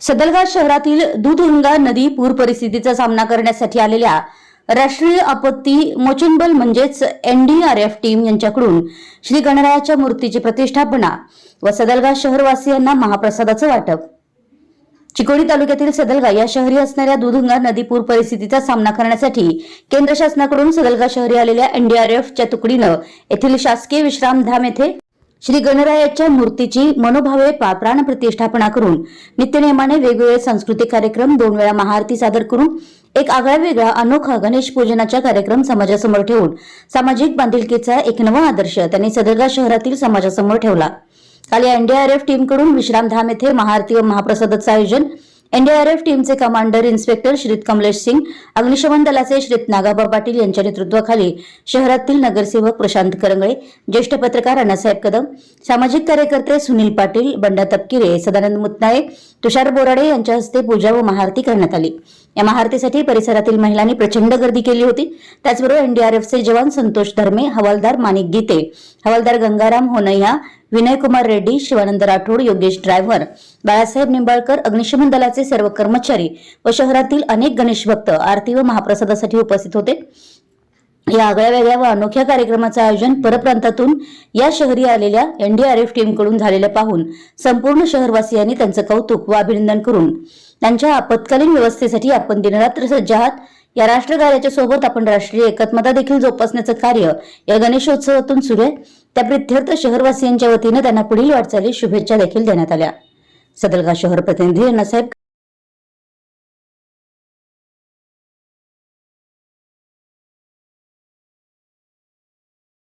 सदलगा शहरातील दूधगंगा नदी पूर परिस्थितीचा सामना करण्यासाठी आलेल्या राष्ट्रीय आपत्ती मोचन बल म्हणजेच एनडीआरएफ टीम यांच्याकडून श्री गणरायाच्या मूर्तीची प्रतिष्ठापना व सदलगा शहरवासियांना महाप्रसादाचं वाटप. चिकोडी तालुक्यातील सदलगा या शहरी असणाऱ्या दूधगंगा नदी पूर परिस्थितीचा सामना करण्यासाठी केंद्र शासनाकडून सदलगा शहरी आलेल्या एनडीआरएफच्या तुकडीनं येथील शासकीय विश्रामधाम येथे श्री गणरायाच्या मूर्तीची मनोभावे पा- प्राणप्रतिष्ठापना करून नित्यनेमाने वेगवेगळे सांस्कृतिक कार्यक्रम दोन वेळा महाआरती सादर करून एक आगळा वेगळा अनोखा गणेश पूजनाचा कार्यक्रम समाजासमोर ठेवून सामाजिक बांधिलकीचा एक नवा आदर्श त्यांनी सदरगा शहरातील समाजासमोर ठेवला. काल या एनडीआरएफ टीमकडून विश्रामधाम येथे महाआरती व महाप्रसादाचं आयोजन एनडीआरएफ टीमचे कमांडर इन्स्पेक्टर श्रीत कमलेश सिंग अग्निशमन दलाचे श्रीत नागाबा पाटील यांच्या नेतृत्वाखाली शहरातील नगरसेवक प्रशांत करंगळे ज्येष्ठ पत्रकार अण्णासाहेब कदम सामाजिक कार्यकर्ते सुनील पाटील बंडा तपकिरे सदानंद मुतनाळे तुषार बोराडे यांच्या हस्ते पूजा व महाआरती करण्यात आली. या महाआरतीसाठी परिसरातील महिलांनी प्रचंड गर्दी केली होती. त्याचबरोबर एनडीआरएफचे जवान संतोष धर्मे हवालदार माणिक गीते हवालदार गंगाराम होनय्या विनयकुमार रेड्डी शिवानंद राठोड योगेश ड्रायव्हर बाळासाहेब निंबाळकर अग्निशमन दलाचे सर्व कर्मचारी व शहरातील अनेक गणेश भक्त आरती व महाप्रसादासाठी उपस्थित होते. या आगळ्या वेगळ्या व अनोख्या कार्यक्रमाचं आयोजन परप्रांतातून या शहरी आलेल्या एनडीआरएफ टीमकडून झालेलं पाहून संपूर्ण शहरवासियांनी त्यांचं कौतुक व अभिनंदन करून त्यांच्या आपत्कालीन व्यवस्थेसाठी आपण दिनरात्र सज्ज आहात. या राष्ट्रकार्याच्या सोबत आपण राष्ट्रीय एकात्मता देखील जोपासण्याचं कार्य या गणेशोत्सवातून सुरू आहे. त्या प्रित्यर्थ शहरवासियांच्या वतीनं त्यांना पुढील वाटचाली शुभेच्छा देखील देण्यात आल्या. सदलगा शहर प्रतिनिधी अण्णासाहेब